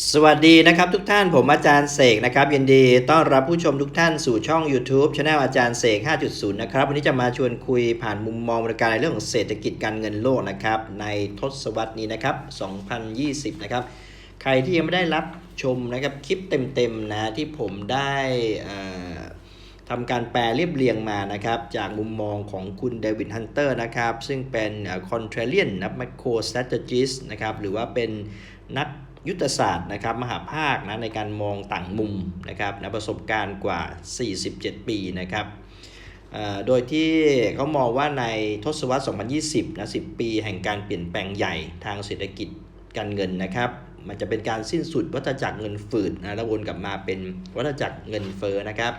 สวัสดีนะครับทุกท่านผมอาจารย์เสกนะครับยินดีต้อนรับผู้ชมทุกท่านสู่ช่อง YouTube Channel อาจารย์เสก 5.0 นะครับ วันนี้จะมาชวนคุยผ่านมุมมองบริการในเรื่องของเศรษฐกิจการเงินโลกนะครับ ในทศวรรษนี้นะครับ 2020 นะครับ ใครที่ยังไม่ได้รับชมนะครับคลิปเต็มๆนะที่ผมได้ทำการแปลเรียบเรียงมานะครับ จากมุมมองของคุณเดวิดฮันเตอร์นะครับ ซึ่งเป็นคอนเทรเลียนนัก macro strategist นะครับ หรือว่าเป็น นักยุทธศาสตร์นะครับมหาภาคนะในการมองต่างมุมนะครับนะประสบการณ์กว่า 47 ปีนะครับโดยที่เขามองว่าในทศวรรษ 2020นะ10 ปีแห่งการเปลี่ยนแปลงใหญ่ทางเศรษฐกิจการเงินนะครับ มันจะเป็นการสิ้นสุดวัฏจักรเงินฝืดนะแล้ววนกลับมาเป็นวัฏจักรเงินเฟ้อนะครับ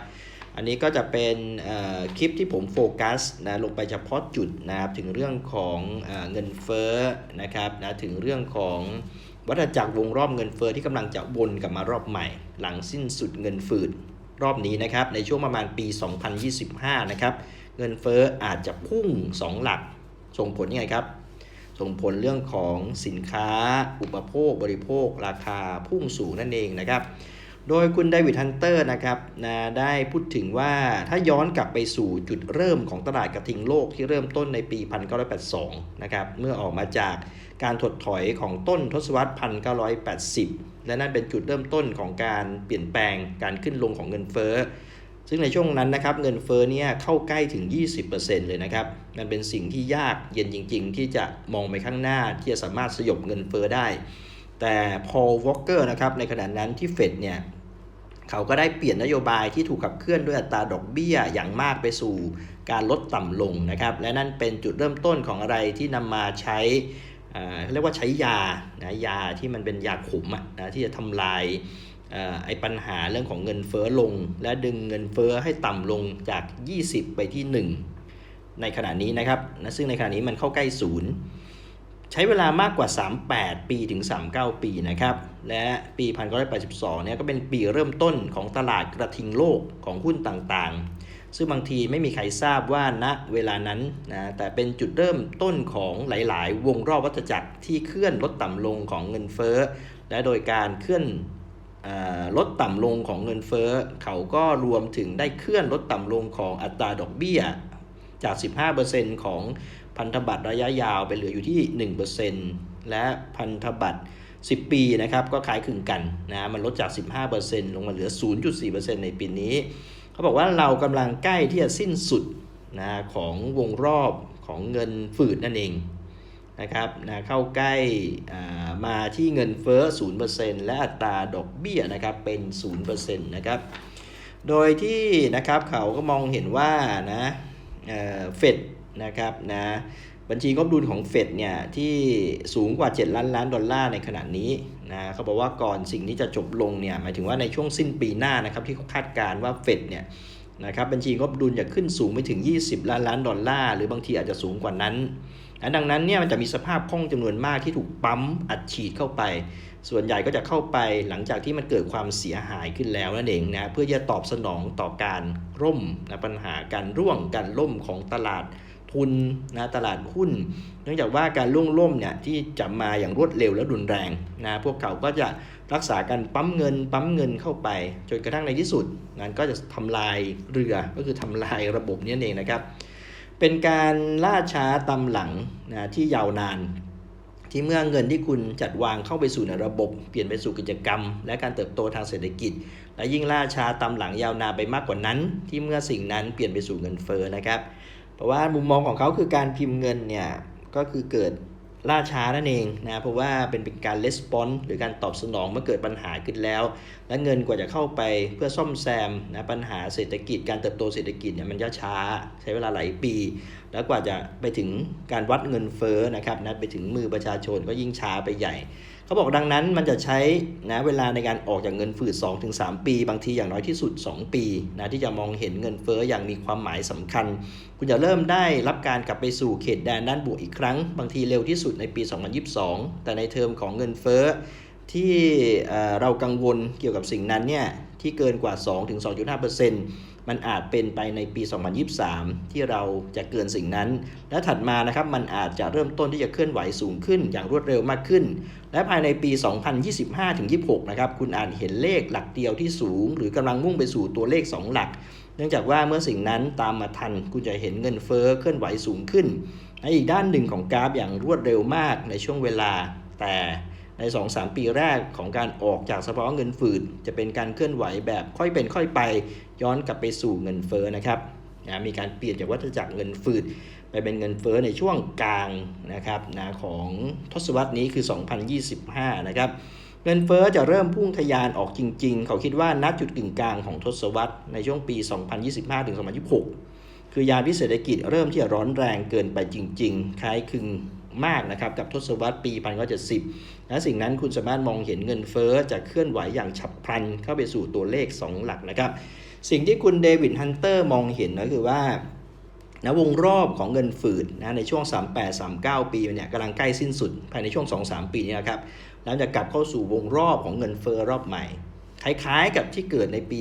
อันนี้ก็จะเป็นคลิปที่ผมโฟกัสนะลงไปเฉพาะจุดนะครับถึงเรื่องของเอเงินเฟ้อนะครับนะถึงเรื่องของ วัฏจักรวงรอบเงินเฟ้อที่กำลังจะวนกลับมารอบใหม่ หลังสิ้นสุดเงินฝืดรอบนี้นะครับในช่วงประมาณปี 2025 นะครับเงินเฟ้ออาจจะพุ่ง 2 หลัก ส่งผลยังไงครับ ส่งผลเรื่องของสินค้า อุปโภคบริโภค ราคาพุ่งสูงนั่นเองนะครับ โดยคุณเดวิดฮันเตอร์นะครับนะได้พูดถึงว่าถ้าย้อนกลับไปสู่จุดเริ่มของตลาดกระทิงโลกที่เริ่มต้นในปี 1982 นะครับเมื่อออกมาจากการถดถอยของต้นทศวรรษ 1980 และนั่นเป็นจุดเริ่มต้นของการเปลี่ยนแปลงการขึ้นลงของเงินเฟ้อซึ่งในช่วงนั้นนะครับเงินเฟ้อเนี่ยเข้าใกล้ถึง 20%เลยนะครับมันเป็นสิ่งที่ยากเย็นจริง ๆ ที่จะมองไปข้างหน้าที่จะสามารถสยบเงินเฟ้อได้ แต่พอลวอ l เกอร์นะครับในขณะนั้นที่เฟดเนี่ยเขาก็ได้เปลี่ยนนโยบายที่ถูกขับเคลื่อนด้วยอัตราดอกเบี้ยอย่างมากไปสู่การลดต่ำลงนะครับและนั่นเป็นจุดเริ่มต้นของอะไรที่นำมาใช้เรียกว่าใช้ยานะยาที่มันเป็นยาขมนะที่จะทำลายไอ้ปัญหาเรื่องของเงินเฟ้อลง และดึงเงินเฟ้อให้ต่ำลงจาก 20 ไปที่ 1 ในขณะนี้นะครับนะซึ่งในขณะนี้มันเข้าใกล้ศูนย์ ใช้เวลามากกว่า 38 ปีถึง 39 ปีนะครับ และปี 1982 เนี่ยก็เป็นปีเริ่มต้นของตลาดกระทิงโลกของหุ้นต่างๆ ซึ่งบางทีไม่มีใครทราบว่าณเวลานั้นนะ แต่เป็นจุดเริ่มต้นของหลายๆ วงรอบวัฏจักรที่เคลื่อนลดต่ำลงของเงินเฟ้อ และโดยการเคลื่อนลดต่ำลงของเงินเฟ้อ เขาก็รวมถึงได้เคลื่อนลดต่ำลงของอัตราดอกเบี้ยจาก 15%ของ พันธบัตรระยะยาวไปเหลืออยู่ที่ 1%และพันธบัตร 10 ปีนะครับก็คล้ายคลึงกันนะมันลดจาก 15%ลงมาเหลือ 0.4%ในปีนี้ เขาบอกว่าเรากำลังใกล้ที่จะสิ้นสุดนะของวงรอบของเงินฝืดนั่นเองนะครับนะเข้าใกล้อ่ามาที่เงินเฟ้อ 0%และอัตราดอกเบี้ยนะครับเป็น 0%นะครับ โดยที่นะครับเขาก็มองเห็นว่านะเฟด นะครับนะบัญชีงบดุลของเฟดเนี่ยที่สูงกว่า 7 ล้านล้านดอลลาร์ในขณะนี้นะเขาบอกว่าก่อนสิ่งนี้จะจบลงเนี่ยหมายถึงว่าในช่วงสิ้นปีหน้านะครับที่เขาคาดการณ์ว่าเฟดเนี่ยนะครับบัญชีงบดุลจะขึ้นสูงไปถึง 20 ล้านล้านดอลลาร์หรือบางทีอาจจะสูงกว่านั้นและดังนั้นเนี่ยมันจะมีสภาพคล่องจำนวนมากที่ถูกปั๊มอัดฉีดเข้าไป ส่วนใหญ่ก็จะเข้าไปหลังจากที่มันเกิดความเสียหายขึ้นแล้วนั่นเองนะเพื่อจะตอบสนองต่อการร่มนะปัญหาการร่วงการล่มของตลาด ทุนนะตลาดหุ้น เนื่องจากว่าการร่วงล่มเนี่ยที่จะมาอย่างรวดเร็วและรุนแรงนะพวกเขาก็จะรักษาการปั๊มเงิน ปั๊มเงินเข้าไป จนกระทั่งในที่สุดนั้นก็จะทำลายเรือก็คือทำลายระบบนี้เองนะครับ เป็นการล่าช้าตำหลังนะที่ยาวนานที่เมื่อเงินที่คุณจัดวางเข้าไปสู่ในระบบ เปลี่ยนไปสู่กิจกรรม และการเติบโตทางเศรษฐกิจ และยิ่งล่าช้าตำหลังยาวนานไปมากกว่านั้น ที่เมื่อสิ่งนั้นเปลี่ยนไปสู่เงินเฟ้อนะครับ เพราะว่ามุมมองของเขาคือการพิมพ์เงินเนี่ยก็คือเกิดล่าช้านั่นเองนะเพราะว่าเป็นเป็นการレスปอนหรือการตอบสนองเมื่อเกิดปัญหาขึ้นแล้ว และเงินกว่าจะเข้าไปเพื่อซ่อมแซมนะปัญหาเศรษฐกิจการเติบโตเศรษฐกิจเนี่ยมันจะช้าใช้เวลาหลายปี แล้วกว่าจะไปถึงการวัดเงินเฟ้อนะครับนะไปถึงมือประชาชนก็ยิ่งช้าไปใหญ่ เขาบอกดังนั้นมันจะใช้นะเวลาในการออกจากเงินฝืด2-3 ปี บางทีอย่างน้อยที่สุด 2 ปีนะที่จะมองเห็นเงินเฟ้ออย่างมีความหมายสำคัญ คุณจะเริ่มได้รับการกลับไปสู่เขตแดนด้านบวกอีกครั้ง บางทีเร็วที่สุดในปี 2022 แต่ในเทอมของเงินเฟ้อที่เออเรากังวลเกี่ยวกับสิ่งนั้นเนี่ยที่เกินกว่า 2-2.5%จ มันอาจเป็นไปในปี 2023 ที่เราจะเกินสิ่งนั้น และถัดมานะครับมันอาจจะเริ่มต้นที่จะเคลื่อนไหวสูงขึ้นอย่างรวดเร็วมากขึ้น และภายในปี 2025-26 นะครับคุณอาจเห็นเลขหลักเดียวที่สูง หรือกำลังมุ่งไปสู่ตัวเลข 2 หลัก เนื่องจากว่าเมื่อสิ่งนั้นตามมาทันคุณจะเห็นเงินเฟ้อเคลื่อนไหวสูงขึ้นในอีกด้านหนึ่งของกราฟอย่างรวดเร็วมากในช่วงเวลา แต่ใน 2-3 ปีแรกของการออกจากสภาวะเงินฝืดจะเป็นการเคลื่อนไหวแบบค่อยเป็นค่อยไป ย้อนกลับไปสู่เงินเฟ้อนะครับนะมีการเปลี่ยนจากวัฏจักรเงินฝืดไปเป็นเงินเฟ้อในช่วงกลางนะครับนะของทศวรรษนี้คือ 2025 นะครับ เงินเฟ้อจะเริ่มพุ่งทะยานออกจริง ๆ เขาคิดว่าณจุดกึ่งกลางของทศวรรษในช่วงปี 2025 ถึง 2026 คือยามที่เศรษฐกิจเริ่มที่จะร้อนแรงเกินไปจริง ๆ คล้ายคลึงมากนะครับกับทศวรรษปี 1970 และสิ่งนั้นคุณสามารถมองเห็นเงินเฟ้อจะเคลื่อนไหวอย่างฉับพลันเข้าไปสู่ตัวเลข 2 หลักนะครับ สิ่งที่คุณเดวิดฮันเตอร์มองเห็นก็คือว่านะวงรอบของเงินฝืดนะในช่วง 38-39 ปีเนี่ยกำลังใกล้สิ้นสุด ภายในช่วง 2-3 ปีนี้นะครับแล้วจะกลับเข้าสู่วงรอบของเงินเฟ้อรอบใหม่ คล้ายๆกับที่เกิดในปี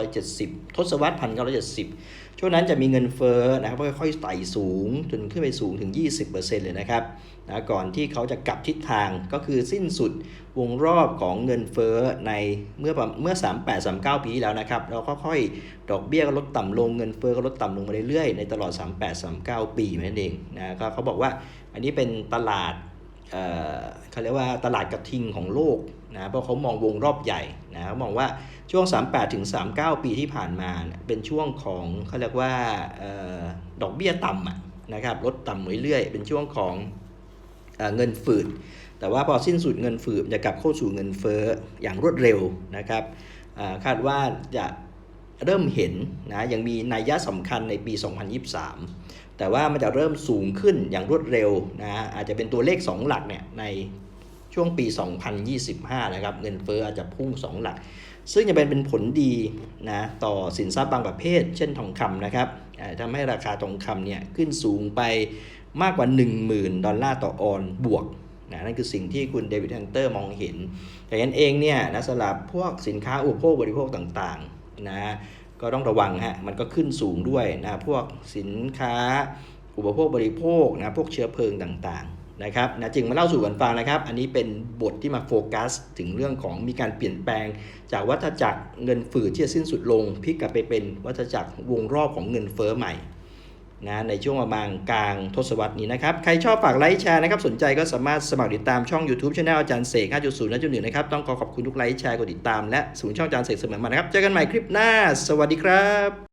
1970 ทศวรรษ 1970 ช่วงนั้นจะมีเงินเฟ้อนะครับค่อยๆไต่สูงจนขึ้นไปสูงถึง 20%เลยนะครับนะก่อนที่เขาจะกลับทิศทางก็คือสิ้นสุดวงรอบของเงินเฟ้อในเมื่อเมื่อ 38-39 ปีที่แล้วนะครับแล้วค่อยๆดอกเบี้ยก็ลดต่ำลงเงินเฟ้อก็ลดต่ำลงมาเรื่อยๆในตลอด 38-39 ปีนั่นเองนะก็เขาบอกว่าอันนี้เป็นตลาด เออเขาเรียกว่าตลาดกระทิงของโลกนะเพราะเขามองวงรอบใหญ่นะเขามองว่าช่วง 38ถึง39 ปีที่ผ่านมาเป็นช่วงของเขาเรียกว่าออดอกเบี้ยต่ำนะครับลดต่ำเรื่อยๆ เป็นช่วงของเอเงินฝืดแต่ว่าพอสิ้นสุดเงินฝืดจะกลับเข้าสู่เงินเฟ้ออย่างรวดเร็วนะครับคาดว่าจะ เริ่มเห็นนะยังมีนัยยะสำคัญในปี 2023 แต่ว่ามันจะเริ่มสูงขึ้นอย่างรวดเร็วนะอาจจะเป็นตัวเลข 2 หลักเนี่ยในช่วงปี 2025 นะครับเงินเฟ้ออาจจะพุ่ง 2 หลัก ซึ่งจะเป็นเป็นผลดีนะต่อสินทรัพย์บางประเภท เช่นทองคำนะครับทำให้ราคาทองคำเนี่ยขึ้นสูงไปมากกว่า 10,000 ดอลลาร์ต่อออนบวกนะนั่นคือสิ่งที่คุณเดวิดฮันเตอร์มองเห็นแต่ยันเองเนี่ยนะสำหรับพวกสินค้าอุปโภคบริโภคต่างๆ นะก็ต้องระวังฮะมันก็ขึ้นสูงด้วยนะพวกสินค้า อุปโภคบริโภคนะพวกเชื้อเพลิงต่างๆนะครับนะจึงมาเล่าสู่กันฟังนะครับ อันนี้เป็นบทที่มาโฟกัส ถึงเรื่องของมีการเปลี่ยนแปลง จากวัฏจักรเงินฝืดที่จะสิ้นสุดลงพลิกกลับไปเป็นวัฏจักรวงรอบของเงินเฟ้อใหม่ นะในช่วงประมาณกลางทศวรรษนี้นะครับ ใครชอบฝากไลค์แชร์นะครับ สนใจก็สามารถสมัครติดตามช่อง YouTube c h anel อาจารย์เสก5.0และจุดหนึ่งนะครับ ต้องขอขอบคุณทุกไลค์แชร์กดติดตามและสูนช่องอาจารย์เสกเสมอมานะครับ เจอกันใหม่คลิปหน้า สวัสดีครับ